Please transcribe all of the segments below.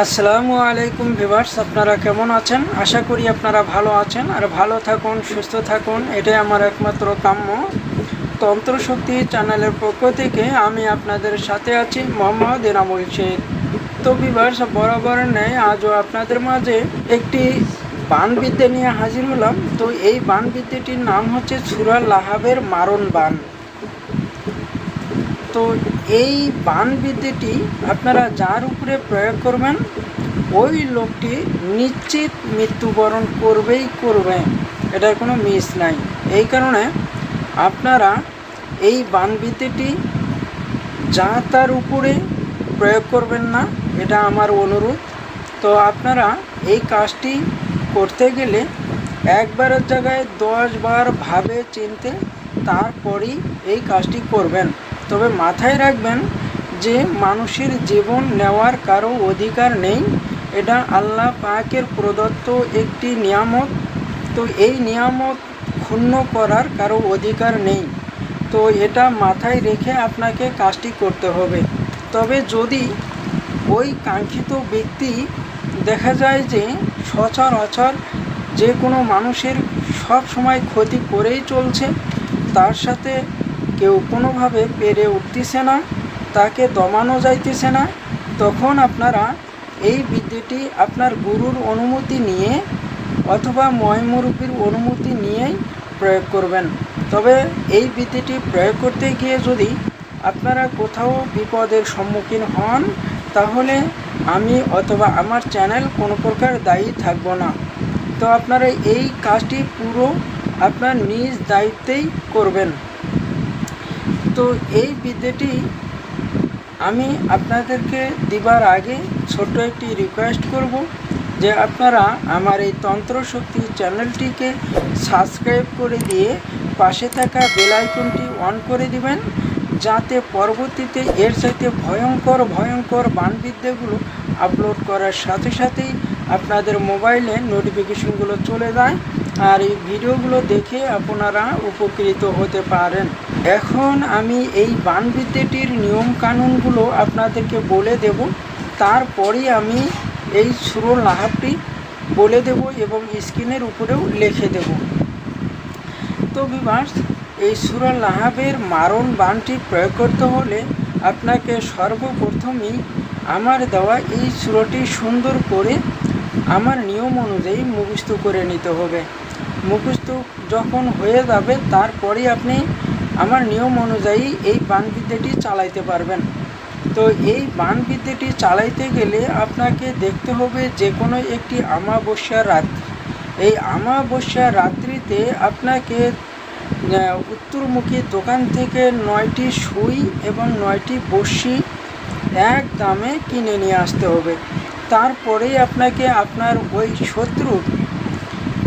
আসসালামু আলাইকুম ভিভার্স আপনারা কেমন আছেন? আশা করি আপনারা ভালো আছেন আর ভালো থাকুন, সুস্থ থাকুন। এটাই আমার একমাত্র কাম্য তন্ত্রশক্তি চ্যানেলের পক্ষ থেকে আমি আপনাদের সাথে আছি মোহাম্মদ এনামুল শেখ। তো ভিভার্স বরাবর নেয় আজও আপনাদের মাঝে একটি বানবিদ্যা নিয়ে হাজির হলাম। তো এই বানবিদ্যাটির নাম হচ্ছে সুরা লাহাবের মারণ বান। তো এই বান বিদ্যেটি আপনারা যার উপরে প্রয়োগ করবেন, ওই লোকটি নিশ্চিত মৃত্যুবরণ করবেই করবে। এটার কোনো মিস নাই। এই কারণে আপনারা এই বান বিদ্যেটি যা তার উপরে প্রয়োগ করবেন না, এটা আমার অনুরোধ। তো আপনারা এই কাজটি করতে গেলে একবারের জায়গায় দশ বার ভাবে চিনতে, তারপরেই এই কাজটি করবেন। তবে মাথায় রাখবেন যে মানুষের জীবন নেওয়ার কারও অধিকার নেই। এটা আল্লাহ পাকের প্রদত্ত একটি নিয়ামত। তো এই নিয়ামত ক্ষুণ্ণ করার কারও অধিকার নেই। তো এটা মাথায় রেখে আপনাকে কাজটি করতে হবে। তবে যদি ওই কাঙ্ক্ষিত ব্যক্তি দেখা যায় যে সচরাচর যে কোনো মানুষের সব সময় ক্ষতি করেই চলছে, তার সাথে কেউ কোনোভাবে পেরে উঠতেছে না, তাকে দমানো যাইতেছে না, তখন আপনারা এই বিদ্যেটি আপনার গুরুর অনুমতি নিয়ে অথবা ময়মুরুপির অনুমতি নিয়েই প্রয়োগ করবেন। তবে এই বিদ্যেটি প্রয়োগ করতে গিয়ে যদি আপনারা কোথাও বিপদের সম্মুখীন হন, তাহলে আমি অথবা আমার চ্যানেল কোনো প্রকার দায়ী থাকব না। তো আপনারা এই কাজটি পুরো আপনার নিজ দায়িত্বেই করবেন। তো এই বিদ্যাটি আমি আপনাদেরকে দিবার আগে ছোট্ট একটি রিকোয়েস্ট করব যে আপনারা আমার এই তন্ত্রশক্তি চ্যানেলটিকে সাবস্ক্রাইব করে দিয়ে পাশে থাকা বেল আইকনটি অন করে দিবেন, যাতে পরবর্তীতে এর সাথে ভয়ঙ্কর ভয়ঙ্কর বানবিদ্যাগুলো আপলোড করার সাথে সাথেই আপনাদের মোবাইলে নোটিফিকেশনগুলো চলে যায়, আর এই ভিডিওগুলো দেখে আপনারা উপকৃত হতে পারেন। এখন আমি এই বানবিদ্যাটির নিয়ম কানুনগুলো আপনাদেরকে বলে দেব। তারপরেই আমি এই সুরল লাহাবটি বলে দেব এবং স্ক্রিনের উপরেও লিখে দেব। তো বিভার্স, এই সুরল লাহাবের মারণ বানটি প্রয়োগ করতে হলে আপনাকে সর্বপ্রথমেই আমার দেওয়া এই সুরটি সুন্দর করে আমার নিয়ম অনুযায়ী মুখস্থ করে নিতে হবে। মুখস্থ যখন হয়ে যাবে তারপরেই আপনি আমার নিয়ম অনুযায়ী এই বানবিদ্যাটি চালাইতে পারবেন। তো এই বানবিদ্যাটি চালাইতে গেলে আপনাকে দেখতে হবে যে কোনো একটি আমাবস্যার রাত্রি। এই আমাবস্যার রাত্রিতে আপনাকে উত্তরমুখী দোকান থেকে নয়টি সুই এবং নয়টি বড়শি এক দামে কিনে নিয়ে আসতে হবে। তারপরেই আপনাকে আপনার ওই শত্রুর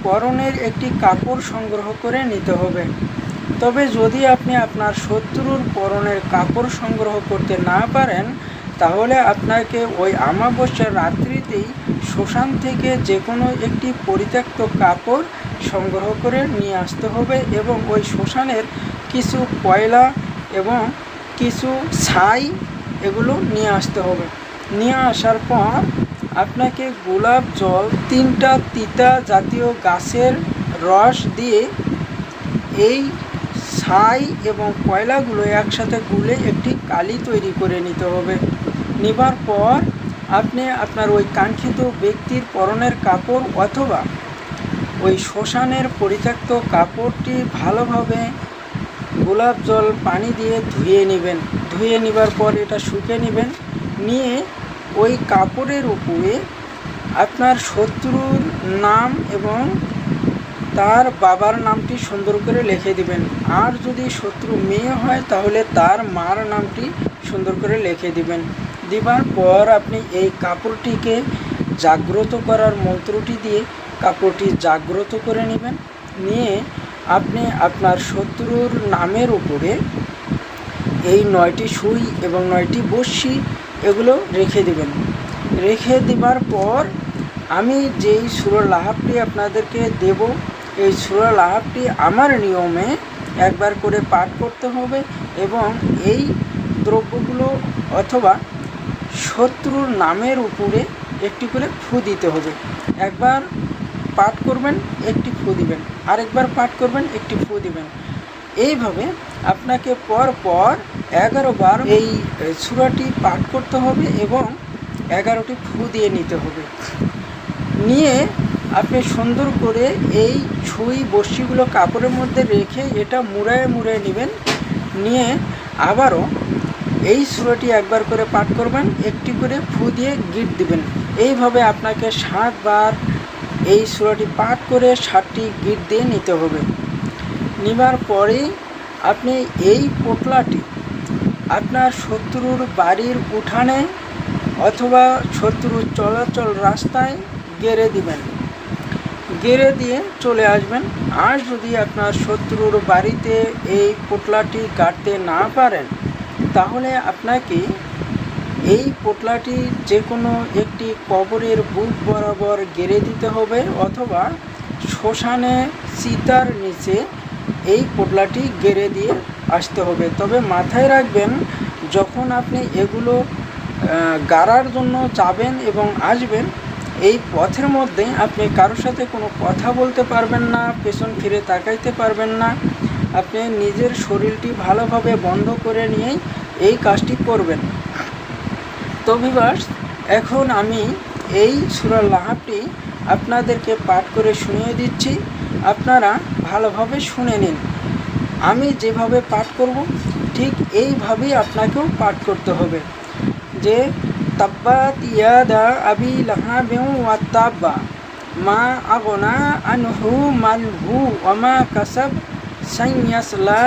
পরনের একটি কাপড় সংগ্রহ করে নিতে হবে। তবে যদি আপনি আপনার শত্রুর পরনের কাপড় সংগ্রহ করতে না পারেন, তাহলে আপনাকে ওই আমাবস্যার রাত্রিতেই শ্মশান থেকে যে কোনো একটি পরিত্যক্ত কাপড় সংগ্রহ করে নিয়ে আসতে হবে এবং ওই শ্মশানের কিছু কয়লা এবং কিছু ছাই এগুলো নিয়ে আসতে হবে। নিয়ে আসার পর আপনাকে গোলাপ জল, তিনটা তিতা জাতীয় গাছের রস দিয়ে এই ছাই এবং কয়লাগুলো একসাথে গুলে একটি কালি তৈরি করে নিতে হবে। নেবার পর আপনি আপনার ওই কাঙ্ক্ষিত ব্যক্তির পরনের কাপড় অথবা ওই শ্মশানের পরিত্যক্ত কাপড়টি ভালোভাবে গোলাপ জল পানি দিয়ে ধুয়ে নেবেন। ধুয়ে নেবার পর এটা শুকে নেবেন। নিয়ে ওই কাপড়ের উপরে আপনার শত্রুর নাম এবং তার বাবার নামটি সুন্দর করে লিখে দিবেন। আর যদি শত্রু মেয়ে হয়, তাহলে তার মার নামটি সুন্দর করে লিখে দিবেন। দিবার পর আপনি এই কাপড়টিকে জাগ্রত করার মন্ত্রটি দিয়ে কাপড়টি জাগ্রত করে নেবেন। নিয়ে আপনি আপনার শত্রুর নামের উপরে এই নয়টি সুই এবং নয়টি বর্ষি এগুলো রেখে দেবেন। রেখে দেবার পর আমি যেই সুর লাহাবটি আপনাদেরকে দেব এই সুর লাহাবটি আমার নিয়মে একবার করে পাঠ করতে হবে এবং এই দ্রব্যগুলো অথবা শত্রুর নামের উপরে একটি করে ফু দিতে হবে। একবার পাঠ করবেন, একটি ফু দিবেন। আরেকবার পাঠ করবেন, একটি ফু দিবেন। এইভাবে আপনাকে পর পর এগারো বার এই সুরাটি পাঠ করতে হবে এবং এগারোটি ফু দিয়ে নিতে হবে। নিয়ে আপনি সুন্দর করে এই ছুঁই বড়শিগুলো কাপড়ের মধ্যে রেখে এটা মুড়ায় মুড়ায় নেবেন। নিয়ে আবারও এই সুরাটি একবার করে পাঠ করবেন, একটি করে ফু দিয়ে গিট দিবেন। এইভাবে আপনাকে সাতবার এই সুরাটি পাঠ করে সাতটি গিট দিয়ে নিতে হবে। নেবার পরেই আপনি এই পোটলাটি আপনার শত্রুর বাড়ির উঠানে অথবা শত্রুর চলাচল রাস্তায় গেড়ে দিবেন। গেড়ে দিয়ে চলে আসবেন। আর যদি আপনার শত্রুর বাড়িতে এই পোটলাটি কাটতে না পারেন, তাহলে আপনাকে এই পোটলাটি যে কোনো একটি কবরের বুক বরাবর গেড়ে দিতে হবে অথবা শ্মশানে চিতার নিচে এই পোটলাটি গেড়ে দিয়ে আসতে হবে। তবে মাথায় রাখবেন, যখন আপনি এগুলো গাড়ার জন্য যাবেন এবং আসবেন এই পথের মধ্যে আপনি কারোর সাথে কোনো কথা বলতে পারবেন না, পেছন ফিরে তাকাইতে পারবেন না। আপনি নিজের শরীরটি ভালোভাবে বন্ধ করে নিয়েই এই কাজটি করবেন। তো এখন আমি এই সুরার লাহাবটি আপনাদেরকে পাঠ করে শুনিয়ে দিচ্ছি। আপনারা ভালোভাবে শুনে নিন। আমি যেভাবে পাঠ করব, ঠিক এইভাবেই আপনাকেও পাঠ করতে হবে। যে তাব্বাত ইয়াদা আবি লাহাবিউ ওয়া তাব্বা মা আগনা আনহু মালহু ওয়ামা কাসাব সাইয়াসলা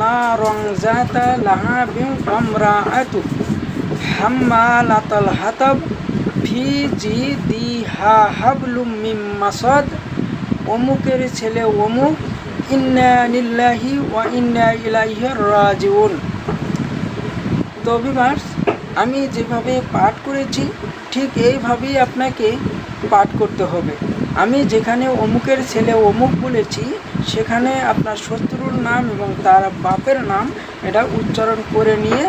লা রংজাতা লাহাবিউ আমরাআতু হাম্মালাতাল হাতাব ফি জি দি হা হাবলুম মিম মাসাদ অমুকের ছেলে অমুক ইন্না নিল্লাহি ওয়া ইন্না ইলাইহি রাজিউন তো ভিভার্স আমি যেভাবে পাঠ করেছি, ঠিক এইভাবেই আপনাকে পাঠ করতে হবে। আমি যেখানে অমুকের ছেলে অমুক বলেছি, সেখানে আপনার শত্রুর নাম এবং তার বাপের নাম এটা উচ্চারণ করে নিয়ে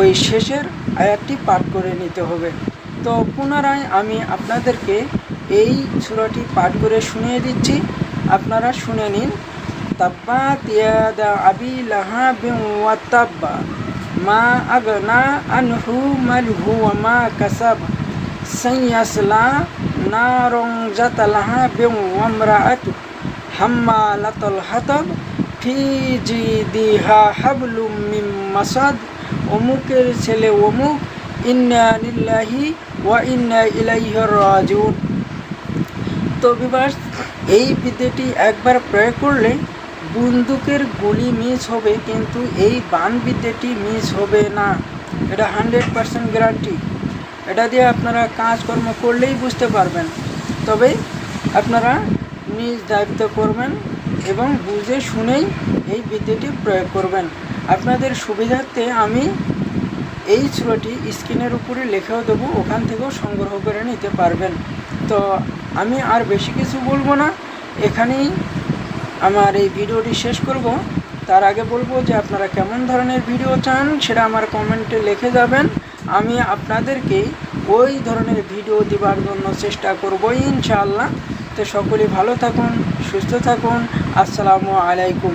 ওই শেষের আয়াতটি পাঠ করে নিতে হবে। তো পুনরায় আমি আপনাদেরকে এই সুরাটি পাঠ করে শুনিয়ে দিচ্ছি। আপনারা শুনে নিন তাব্বা তিয়াদা আবি লাহা ওয়া আগনা আনহু মালহু ওয়া মা কাসাব সাইয়াসলা নারং জাতালাহা বিউ আমরাআতু হাম্মালাতাল হাতাব ফি জিদিহা হাবলুম মিম মাসাদ অমুকের ছেলে অমুক ইন্না লিল্লাহি ওয়া ইন্না ইলাইহি রাজিউন তো বিবাস, এই বিদ্যেটি একবার প্রয়োগ করলে বন্দুকের গুলি মিস হবে, কিন্তু এই বান বিদ্যেটি মিস হবে না। এটা হান্ড্রেড পারসেন্ট গ্যারান্টি। এটা দিয়ে আপনারা কাজকর্ম করলেই বুঝতে পারবেন। তবে আপনারা নিজ দায়িত্ব করবেন এবং বুঝে শুনেই এই বিদ্যেটি প্রয়োগ করবেন। আপনাদের সুবিধার্থে আমি এই ছুরোটি স্ক্রিনের উপরে লেখাও দেবো, ওখান থেকেও সংগ্রহ করে নিতে পারবেন। তো আমি আর বেশি কিছু বলব না। এখানেই আমার এই ভিডিওটি শেষ করব। তার আগে বলব যে আপনারা কেমন ধরনের ভিডিও চান সেটা আমার কমেন্টে লিখে যাবেন। আমি আপনাদেরকে ওই ধরনের ভিডিও দেওয়ার জন্য চেষ্টা করব ইনশাআল্লাহ। তো সকলে ভালো থাকুন, সুস্থ থাকুন। আসসালামু আলাইকুম।